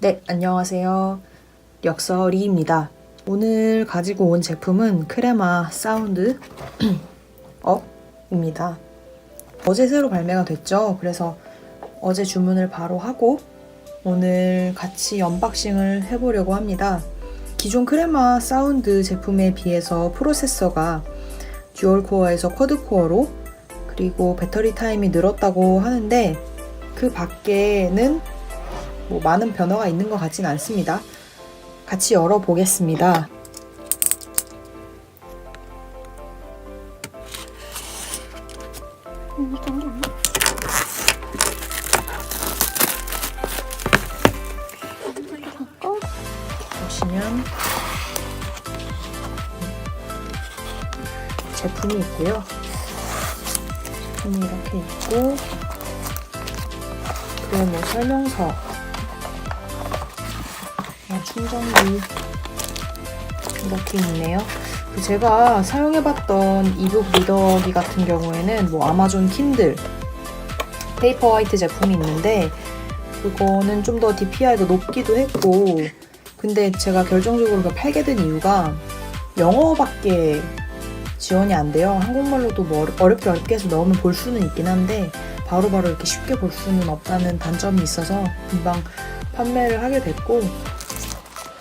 네, 안녕하세요. 역설이입니다. 오늘 가지고 온 제품은 크레마 사운드 업입니다. 어제 새로 발매가 됐죠. 그래서 어제 주문을 바로 하고 오늘 같이 언박싱을 해보려고 합니다. 기존 크레마 사운드 제품에 비해서 프로세서가 듀얼 코어에서 쿼드 코어로 그리고 배터리 타임이 늘었다고 하는데 그 밖에는 뭐 많은 변화가 있는 것 같진 않습니다. 같이 열어보겠습니다. 보시면 제품이 있고요. 이렇게 있고 그리고 뭐 설명서 어, 충전기 이렇게 있네요. 그 제가 사용해봤던 이북 리더기 같은 경우에는 뭐 아마존 킨들 페이퍼 화이트 제품이 있는데 그거는 좀 더 DPI가 높기도 했고 근데 제가 결정적으로 팔게 된 이유가 영어밖에 지원이 안 돼요. 한국말로도 뭐 어렵- 어렵게 어렵게 해서 넣으면 볼 수는 있긴 한데 바로 바로 이렇게 쉽게 볼 수는 없다는 단점이 있어서 금방 판매를 하게 됐고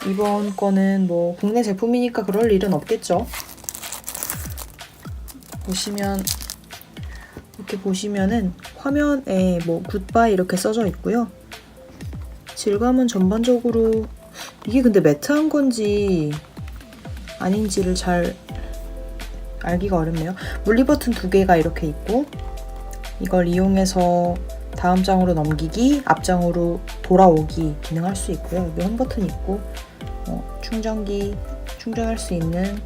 이번 거는 뭐 국내 제품이니까 그럴 일은 없겠죠. 보시면 이렇게 보시면은 화면에 뭐 굿바이 이렇게 써져 있고요. 질감은 전반적으로 이게 근데 매트한 건지 아닌지를 잘 알기가 어렵네요. 물리 버튼 두 개가 이렇게 있고 이걸 이용해서 다음 장으로 넘기기, 앞장으로 돌아오기 기능할 수 있고요. 여기 홈 버튼 있고 어, 충전기 충전할 수 있는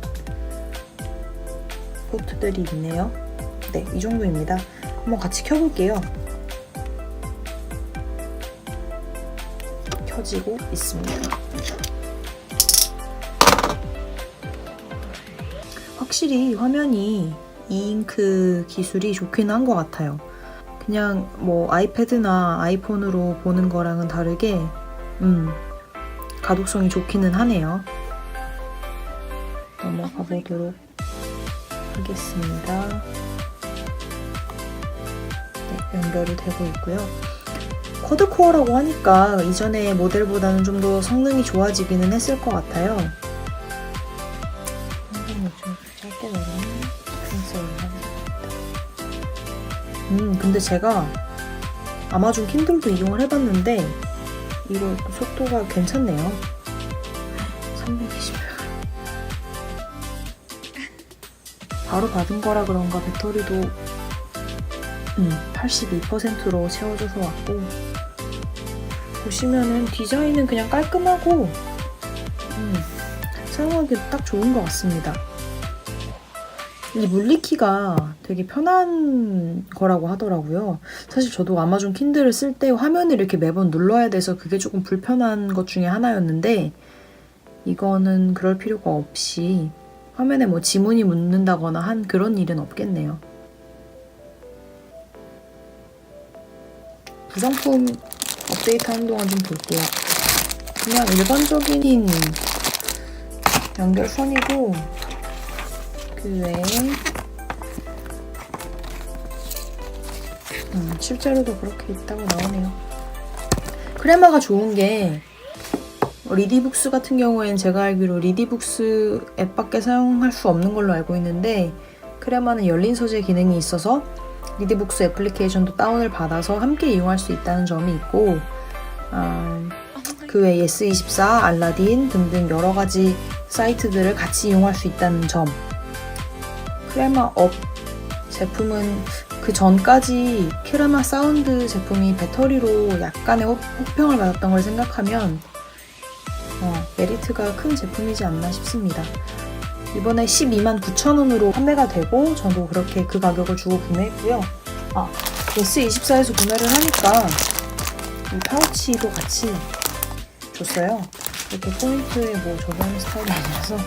포트들이 있네요. 네, 이 정도입니다. 한번 같이 켜볼게요. 켜지고 있습니다. 확실히 화면이 이잉크 기술이 좋긴 한것 같아요. 그냥 뭐 아이패드나 아이폰으로 보는 거랑은 다르게, 음, 가독성이 좋기는 하네요. 넘어가 보도록 하겠습니다. 네, 연결이 되고 있고요. 쿼드코어라고 하니까 이전의 모델보다는 좀 더 성능이 좋아지기는 했을 것 같아요. 음, 근데 제가 아마존 킨들도 이용을 해봤는데 이거 속도가 괜찮네요. 320. 바로 받은 거라 그런가 배터리도 음, 82%로 채워져서 왔고 보시면은 디자인은 그냥 깔끔하고 음, 사용하기 딱 좋은 것 같습니다. 이 물리키가 되게 편한 거라고 하더라고요. 사실 저도 아마존 킨들을 쓸 때 화면을 이렇게 매번 눌러야 돼서 그게 조금 불편한 것 중에 하나였는데 이거는 그럴 필요가 없이 화면에 뭐 지문이 묻는다거나 한 그런 일은 없겠네요. 구성품 업데이트 하는 동안 좀 볼게요. 그냥 일반적인 연결선이고 그 외에 음, 실제로도 그렇게 있다고 나오네요. 크레마가 좋은 게 리디북스 같은 경우엔 제가 알기로 리디북스 앱밖에 사용할 수 없는 걸로 알고 있는데 크레마는 열린 소재 기능이 있어서 리디북스 애플리케이션도 다운을 받아서 함께 이용할 수 있다는 점이 있고 아, 그 외에 예스24, 알라딘 등등 여러 가지 사이트들을 같이 이용할 수 있다는 점 크레마 업 제품은 그 전까지 크레마 사운드 제품이 배터리로 약간의 혹- 혹평을 받았던 걸 생각하면 어, 메리트가 큰 제품이지 않나 싶습니다. 이번에 12만 9천 원으로 판매가 되고 저도 그렇게 그 가격을 주고 구매했고요. 아, S24에서 구매를 하니까 이 파우치도 같이 줬어요. 이렇게 포인트에 뭐 적용 스타일이 아니라서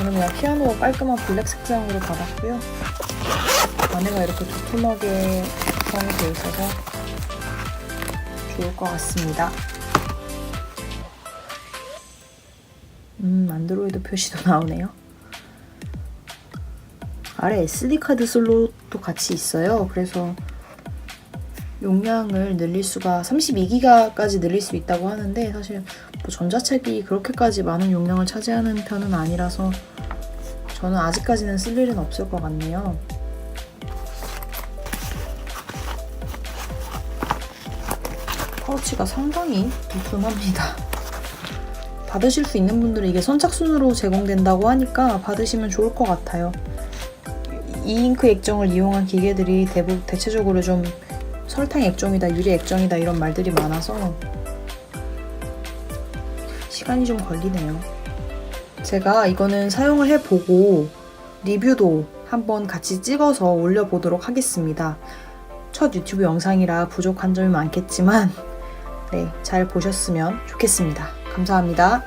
저는 그냥 피아노 깔끔한 블랙 색상으로 받았고요. 안에가 이렇게 두툼하게 구성이 되어 있어서 좋을 것 같습니다. 음, 안드로이드 표시도 나오네요. 아래 SD카드 슬롯도 같이 있어요. 그래서 용량을 늘릴 수가 32기가까지 늘릴 수 있다고 하는데 사실 뭐 전자책이 그렇게까지 많은 용량을 차지하는 편은 아니라서 저는 아직까지는 쓸 일은 없을 것 같네요. 파우치가 상당히 두툼합니다. 받으실 수 있는 분들은 이게 선착순으로 제공된다고 하니까 받으시면 좋을 것 같아요. 이 잉크 액정을 이용한 기계들이 대부 대체적으로 좀 설탕 액정이다, 유리 액정이다 이런 말들이 많아서 시간이 좀 걸리네요. 제가 이거는 사용을 해보고 리뷰도 한번 같이 찍어서 올려보도록 하겠습니다. 첫 유튜브 영상이라 부족한 점이 많겠지만 네, 잘 보셨으면 좋겠습니다. 감사합니다.